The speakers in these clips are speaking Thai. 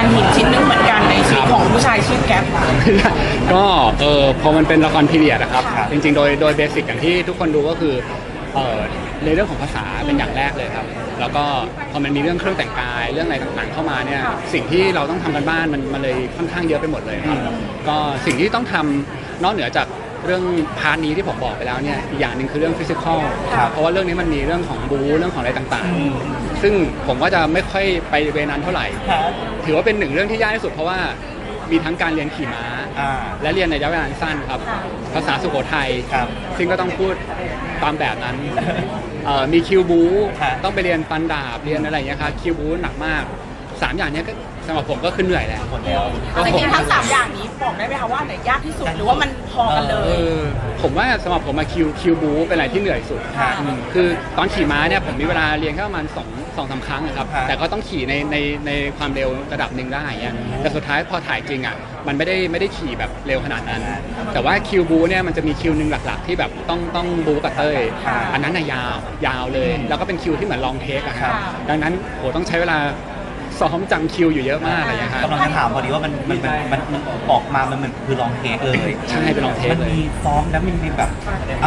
านหินชิ้นหนึงเหมือนกันในชีวิตของผู้ชายชื่อแก๊ปก็เออพอมันเป็นละครพีเรียดนะครับค่ะจริงๆ โดยโดยเบสิกอย่างที่ทุกคนรู้ก็คือเออในเรื่องของภาษาเป็นอย่างแรกเลยครับ แล้วก็พอมันมีเรื่องเครื่องแต่งกายเรื่องอะไรต่างๆเข้ามาเนี่ยสิ่งที่เราต้องทำกันบ้านมันมันเลยค่อนข้างเยอะไปหมดเลยครับ ก็สิ่งที่ต้องทำนอกเหนือจาก เรื่องพาร์ทนี้ที่ผมบอกไปแล้วเนี่ยอีกอย่างหนึ่งคือเรื่องฟิสิกอลครับเพราะว่าเรื่องนี้มันมีเรื่องของบูเรื่องของอะไรต่างๆ ซึ่งผมก็จะไม่ค่อยไปเวนั้นเท่าไหร่ครับถือว่าเป็นหนึ่งเรื่องที่ยากที่สุดเพราะว่ามีทั้งการเรียนขี่ม้า อ่า และเรียนในระยะเวลาสั้นครับ ภาษาสุโขทัยครับซึ่งก็ต้องพูดตามแบบนั้นเอ่อมีคิวบู ครับต้องไปเรียนฟันดาบเรียนอะไรอย่างเงี้ยครับคิวบูหนักมากสามอย่างเนี้ยก็สำหรับผมก็คือเหนื่อยแหละหมดแล้วจริงๆทั้งสามอย่างนี้บอกได้ไหมคะว่าอันไหนยากที่สุดหรือว่ามันพอกันเลเอย อผมว่าสำหรับผมมาคิวคิวบูเป็นอะไรที่เหนื่อยสุดค่ะอืมคือตอนขี่ม้าเนี่ยผมมีเวลาเรียนแค่ประมาณสองสองสามครั้งนะครับ ค่ะแต่ก็ต้องขี่ในในในความเร็วระดับหนึ่งได้เงี้ยแต่สุดท้ายพอถ่ายจริงอะมันไม่ได้ไม่ได้ขี่แบบเร็วขนาดนั้น แต่ว่าคิวบูเนี่ยมันจะมีคิวหนึ่งหลักๆ ที่แบบต้องต้องบูกับเต้ย ค่ะ อันนั้นน่ะยาวยาวเลย แล้วก็เป็นคิวที่เหมือนลองเทคอะคครัรับบดังนั้นโหต้องใช้เวลา ซ้อมจำคิวอยู่เยอะมากอะไรอย่างเงี้ยครับกำลังจะถามพอดีว่ามันมันมันมันมันออกมามันเหมือนคือลองเทคเลยใช่เป็นลองเทคมันเลยมีซ้อมแล้วมันมีแบบ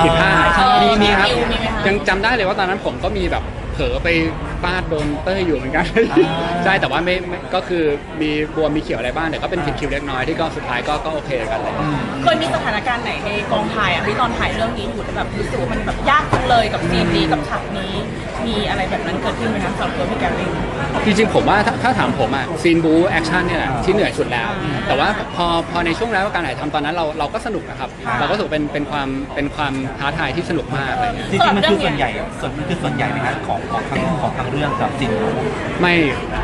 ผิดพลาดเออมีมีครับคิวมีไหมคะ ยังจำได้เลยว่าตอนนั้นผมก็มีแบบเผลอไป ฟาดโดนเต้ยอยู่เหมือนกันอ่าใช่แต่ว่าไม่ไม่ก็คือมีบวมมีเขียวอะไรบ้างแต่ก็เป็นผิดคิวเล็กน้อยที่ก็สุดท้ายก็ก็โอเคกันเลยอืมเคยมีสถานการณ์ไหนในกองถ่ายอะที่ตอนถ่ายเรื่องนี้อยู่แล้วแบบรู้สึกว่ามันแบบยากจังเลยกับซีนนี้กับฉากนี้ มีอะไรแบบนั้นเกิดขึ้นไหมคะสำหรับตัวพี่แกรี่จริงๆผมว่าถ้าถ้าถามผมอะซีนบูแอคชั่นเนี่ยแหละอ่าที่เหนื่อยสุดแล้ว แต่ว่าพอพอในช่วงแล้วการถ่ายทำตอนนั้นเราเราก็สนุกนะครับอ่าเราก็รู้สึกเป็นเป็นความเป็นความท้าทายที่สนุกมากอะไรเงี้ยจริงๆมันคือส่วนใหญ่ส่วนมันคือส่วนใหญ่ไหมฮะของของทางของทางเรื่องกับจริงไม่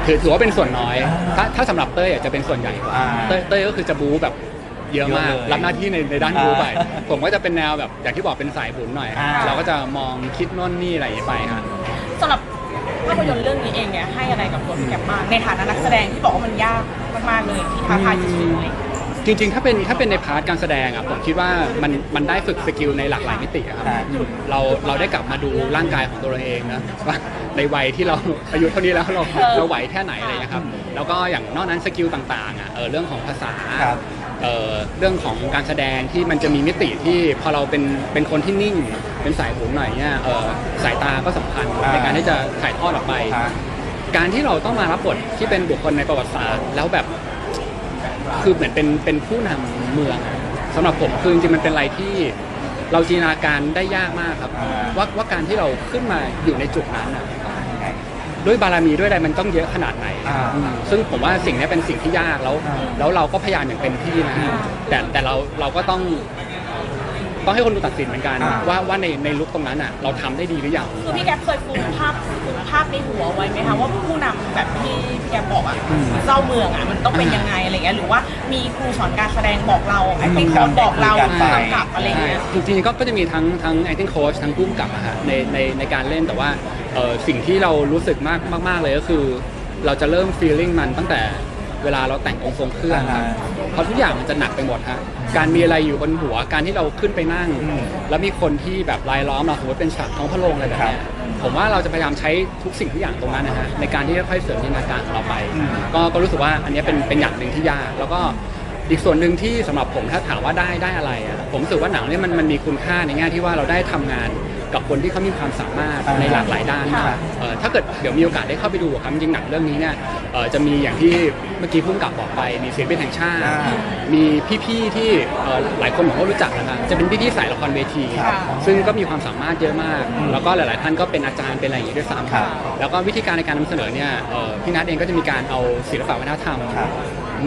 ถือถือว่าเป็นส่วนน้อย ถ้าถ้าสำหรับเต้ยอะจะเป็นส่วนใหญ่กว่าอ่าเต้ยเต้ยก็คือจะบูแบบเยอะมาก เยอะเลยรับหน้าที่ในในด้านบูไป อ่าผมก็จะเป็นแนวแบบอย่างที่บอกเป็นสายบุญหน่อย อ่า เราก็จะมองคิดโน่นนี่อะไรอย่างนี้ไปฮะ สำหรับภาพยนตร์เรื่องนี้เองเนี่ยให้อะไรกับตัวพี่แกบ้างในฐานะนักแสดงที่บอกว่ามันยากมากๆเลยที่ท้าทายที่สุดเลย จริงๆ ถ้าเป็นถ้าเป็นในพาร์ทการแสดงอะผมคิดว่ามันมันได้ฝึกสกิลในหลากหลายมิติอะครับครับเราเราได้กลับมาดูร่างกายของตัวเราเองนะว่าในวัยที่เราอายุเท่านี้แล้วเราเออเราไหวแค่ไหนอะไรนะครับ แล้วก็อย่างนอกนั้นสกิลต่างๆอะเออเรื่องของภาษาครับเอ่อเรื่องของการแสดงที่มันจะมีมิติที่พอเราเป็นเป็นคนที่นิ่ง เป็นสายหูหน่อยเนี่ยเออสายตาก็สำคัญอ่าในการที่จะถ่ายทอดออกไปครับการที่เราต้องมารับบทที่เป็นบุคคลในประวัติศาสตร์แล้วแบบ คือเหมือนเป็นเป็นผู้นำเมืองอะสำหรับผมคือจริงๆมันเป็นอะไรที่เราจินตนาการได้ยากมากครับอ่าว่าว่าการที่เราขึ้นมาอยู่ในจุดนั้นอะด้วยบารมีด้วยอะไรมันต้องเยอะขนาดไหนอ่าอืมซึ่งผมว่าสิ่งนี้เป็นสิ่งที่ยากแล้วอ่าแล้วเราก็พยายามอย่างเต็มที่นะอืมแต่แต่เราเราก็ต้อง ต้องให้คนดูตัดสินเหมือนกัน อ่า ว่าว่าในในลุคตรงนั้นอะเราทำได้ดีหรือยัง คือพี่แกเคยฟุ้งภาพฟุ้งภาพในหัวไว้ไหมคะว่าผู้นำแบบที่พี่แกบอกอะเจ้าเมืองอะมันต้องเป็นยังไงอะไรเงี้ยหรือว่ามีครูสอนการแสดงบอกเราไอ้ที่สอนบอกเรากำกับกำกับอะไรเงี้ย จริงๆก็ก็จะมีทั้งทั้ง acting coach ทั้งผู้กำกับอะฮะในในในการเล่นแต่ว่าเอ่อสิ่งที่เรารู้สึกมากมากๆเลยก็คือ เราจะเริ่ม feeling มันตั้งแต่เวลาเราแต่งองค์ทรงเครื่องครับ อ่าเพ ราะทุกอย่างมันจะหนักไปหมดฮะการมีอะไรอยู่บนหัวการที่เราขึ้นไปนั่งอืมแล้วมีคนที่แบบรายล้อมเราสมมติเป็นฉากท้องพระโรงอะไรแบบเนี้ยผมว่าเราจะพยายามใช้ทุกสิ่งทุกอย่างตรงนั้นนะฮะในการที่จะค่อยๆเสริมจินตนาการของเราไปอืมก็ก็รู้สึกว่าอันเนี้ยเป็นเป็นอย่างหนึ่งที่ยากแล้วก็อีกส่วนหนึ่งที่สำหรับผมถ้าถามว่าได้ได้อะไรอะผมรู้สึกว่าหนังเนี่ยมันมันมีคุณค่าในแง่ที่ว่าเราได้ทำงาน กับคนที่เขามีความสามารถอ่าในหลากหลายด้านค่ะมากเอ่อถ้าเกิดเดี๋ยวมีโอกาสได้เข้าไปดูอะครับจริงๆหนังเรื่องนี้เนี่ยเอ่อจะมีอย่างที่เมื่อกี้พุ่มกับบอกไปมีศิลปินแห่งชาติอ่ามีพี่ๆที่เอ่อหลายคนผมก็รู้จักนะครับจะเป็นพี่ๆสายละครเวทีครับซึ่งก็มีความสามารถเยอะมากอืมแล้วก็หลาย ๆ ท่านก็เป็นอาจารย์เป็นอะไรอย่างนี้ด้วยซ้ำครับแล้วก็วิธีการในการนำเสนอเนี่ยเอ่อพี่นัทเองก็จะมีการเอาศิลปะวัฒนธรรมครับ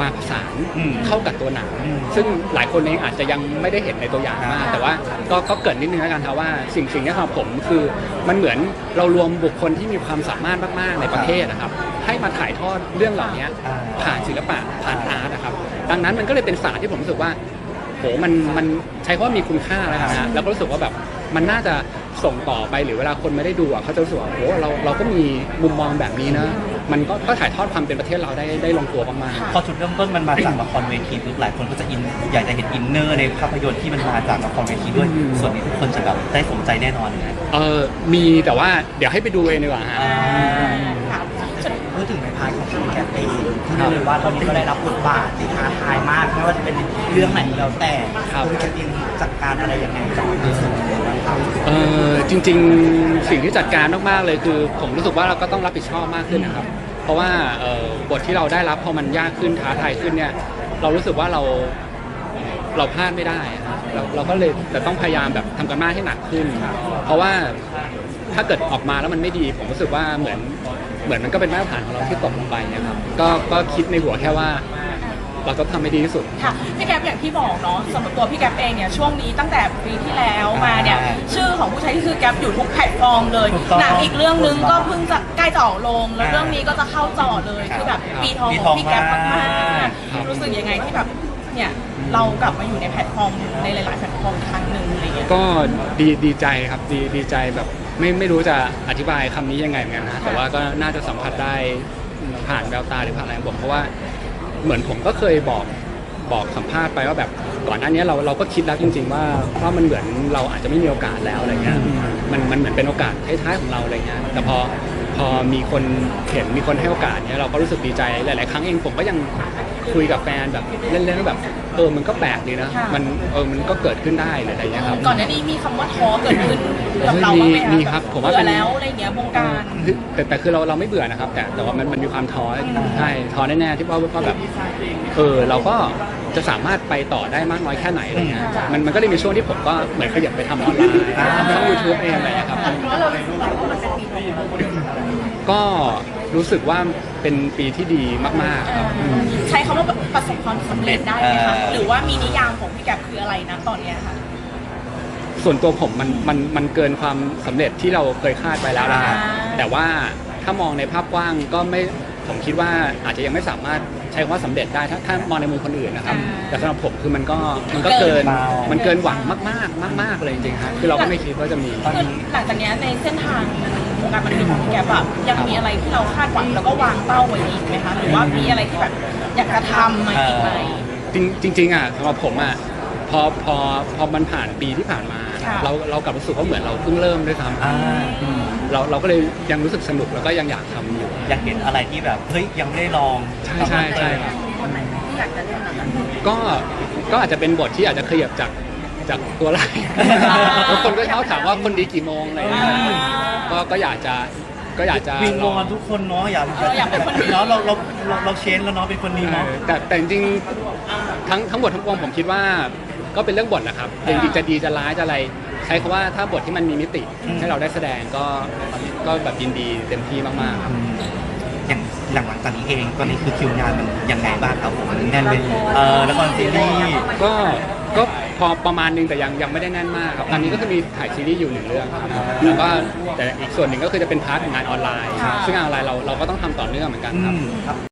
มาผสานอืมเข้ากับตัวหนัง อืมซึ่งหลายคนเองอาจจะยังไม่ได้เห็นในตัวอย่างมากอ่าแต่ว่าก็ก็เกริดนิดนึงแล้วกันครับว่าสิ่งสิ่งนี้สำหรับผมคือมันเหมือนเรารวมบุคคลที่มีความสามารถมากๆในประเทศนะครับ ให้มาถ่ายทอดเรื่องเหล่านี้อ่า ผ่านศิลปะผ่านอาร์ตนะครับดังนั้นมันก็เลยเป็นศาสตร์ที่ผมรู้สึกว่า โหมันมันใช้คำว่ามีคุณค่าแล้วนะฮะแล้วก็รู้สึกว่าแบบมันน่าจะส่งต่อไปหรือเวลาคนไม่ได้ดูอะเขาจะรู้สึกว่าโหเราเราก็มีมุมมองแบบนี้นะ มันก็ก็ถ่ายทอดความเป็นประเทศเราได้ได้ลงตัวมากๆ พอจุดเริ่มต้นมันมาจากละครเวทีปุ๊บหลายคนก็จะอินอยากจะเห็นอินเนอร์ในภาพยนตร์ที่มันมาจากละครเวทีด้วย อืม ส่วนนี้ทุกคนจะแบบได้สนใจแน่นอนเลยนะเออมีแต่ว่าเดี๋ยวให้ไปดูเองดีกว่าฮะค่ะพูดถึงในพาร์ทของพี่แกปเองที่ได้เลยว่าตอนนี้ก็ได้รับบทบาทที่ท้าทายมากไม่ว่าจะเป็นเรื่องไหนก็แล้วแต่ครับ คุณแกปเองจัดการอะไรยังไงกับในส่วนนี้บ้างครับ เออจริง ๆ สิ่งที่จัดการมากๆเลยคือ ผมรู้สึกว่าเราก็ต้องรับผิดชอบมากขึ้นนะครับ เพราะว่าเอ่อบทที่เราได้รับพอมันยากขึ้นท้าทายขึ้นเนี่ย เรารู้สึกว่าเราเราพลาดไม่ได้อะครับเราเราก็เลยแต่ต้องพยายามแบบทำกันบ้านให้หนักขึ้น เพราะว่าถ้าเกิดออกมาแล้วมันไม่ดี ผมรู้สึกว่าเหมือนเหมือนมันก็เป็นมาตรฐานของเราที่ตกลงไปเนะครับก็ก็คิดในหัวแค่ว่า เราต้องทำให้ดีที่สุด ค่ะพี่แก๊ปอย่างที่บอกเนาะสำหรับตัวพี่แก๊ปเองเนี่ยช่วงนี้ตั้งแต่ปีที่แล้วมาเนี่ยอ่าชื่อของผู้ใช้ที่คือแก๊ปอยู่ทุกแพลตฟอร์มเลยถูกต้องหนังอีกเรื่องนึงก็เพิ่งจะใกล้จะออกลง แล้วอ่าเรื่องนี้ก็จะเข้าจอเลยครับคือแบบปีทองปีขทอองงพี่แก๊ปมามากครับกๆรู้สึกยังไงที่แบบเนี่ยเรากลับมาอยู่ในแพลตฟอร์มในหลาย ๆ แพลตฟอร์มอีกครั้งหนึ่งอะไรเงี้ย ก็ดีดีใจครับดีดีใจแบบไม่ไม่รู้จะอธิบายคำนี้ยังไงเหมือนกันนะแต่ว่าก็น่าจะสัมผัสได้ผ่านแววตาหรือผ่านอะไรของผมเพราะว่า เหมือนผมก็เคยบอกบอกสัมภาษณ์ไปว่าแบบก่อนหน้านี้เราเราก็คิดแล้วจริง ๆ ว่าว่ามันเหมือนเราอาจจะไม่มีโอกาสแล้วอะไรเงี้ยมันมันเหมือนเป็นโอกาสท้ายๆของเราอะไรเงี้ยแต่พอ พอมีคนเห็นมีคนให้โอกาสเนี้ยเราก็รู้สึกดีใจหลาย ๆ ครั้งเองผมก็ยังคุยกับแฟนแบบเล่นๆว่าแบบเออมันก็แปลกดีนะค่ะมันเออมันก็เกิดขึ้นได้หรืออะไรเงี้ยครับก่อนหน้านี้มีคำว่าท้อเกิดขึ้นกับเราบ้างไหมคะมีครับ ผมว่าเป็นเบื่อแล้วอะไรเงี้ยวงการคือแต่แต่คือเราเราไม่เบื่อนะครับ แต่แต่ว่ามันมันมีความท้อใช่ท้อแน่ๆที่ว่าว่าแบบเออเราก็จะสามารถไปต่อได้มากน้อยแค่ไหนอะไรเงี้ยมันมันก็เลยมีช่วงที่ผมก็เหมือนขยับไปทำออนไลน์อ่าทำช่องยูทูบเองอะไรเงี้ยครับ ก็รู้สึกว่าเป็นปีที่ดีมากๆครับอืมใช้คำว่าประสบความสำเร็จได้ไหมคะเออ หรือว่ามีนิยามของพี่แก๊ปคืออะไรนะตอนเนี้ยค่ะส่วนตัวผมมันมันมันเกินความสำเร็จที่เราเคยคาดไปแล้วนะครับอ่าแต่ว่าถ้ามองในภาพกว้างก็ไม่ผมคิดว่าอาจจะยังไม่สามารถ ใช้คำว่าสำเร็จได้ถ้าถ้ามองในมุมคนอื่นนะครับ แต่สำหรับผมคือมันก็มันก็เกินเกินมันเกินหวังมากๆมาก ๆเลยจริงๆครับคือเราก็ไม่คิดว่าจะมีคือหลังจากเนี้ยในเส้นทางวงการบันเทิงของพี่แก๊ปอะยังมีอะไรที่เราคาดหวังแล้วก็วางเป้าไว้อีกไหมคะหรือว่ามีอะไรที่แบบอยากจะทำมาอีกไหม จริงจริงๆอะสำหรับผมอะ พอพอพอมันผ่านปีที่ผ่านมา ค่ะเราเรากลับรู้สึกว่าเหมือนเราเพิ่งเริ่มด้วยซ้อ่าำเราเราก็เลยยังรู้สึกสนุกแล้วก็ยังอยากทำอยู่ อยากเห็นอะไรที่แบบเฮ้ยยังไม่ได้ลองใช่ใช่ใช่ครับก็ก็อาจจะเป็นบทที่อาจจะขยับจากจากตัวไลายอ่าบางคนก็ชอบถามว่าคนดีกี่โมงอะไรอย่างเงี้ยอ่าก็ก็อยากจะก็อยากจะวิงลวองอนทุกคนเนาะอยากเอออยากเป็นคนดีเนาะเราเราเราเราเชนแล้วเนาะเป็นคนดีเนาะ เออแต่แต่จริงๆทั้งทั้งบททั้งปวงผมคิดว่า ก็เป็นเรื่องบทแหละครับจริงๆจะดีจะร้ายจะอะไร ใช้คำว่าถ้าบทที่มันมีมิติอืมให้เราได้แสดงก็ก็แบบยินดีเต็มที่มากๆครับอย่างหลังหลังจากนี้เองตอนนี้คือคิวงานมันยังไงบ้างครับผมมันแน่นเลยเออละครซีรีส์ก็ก็พอประมาณนึงแต่ยังยังไม่ได้แน่นมากครับตอนนี้ก็คือมีถ่ายซีรีส์อยู่หนึ่งเรื่องครับแล้วก็แต่อีกส่วนหนึ่งก็คือจะเป็นพาร์ทของงานออนไลน์ค่ะซึ่งงานออนไลน์เราเราก็ต้องทำต่อเนื่องเหมือนกันอืครับมครับ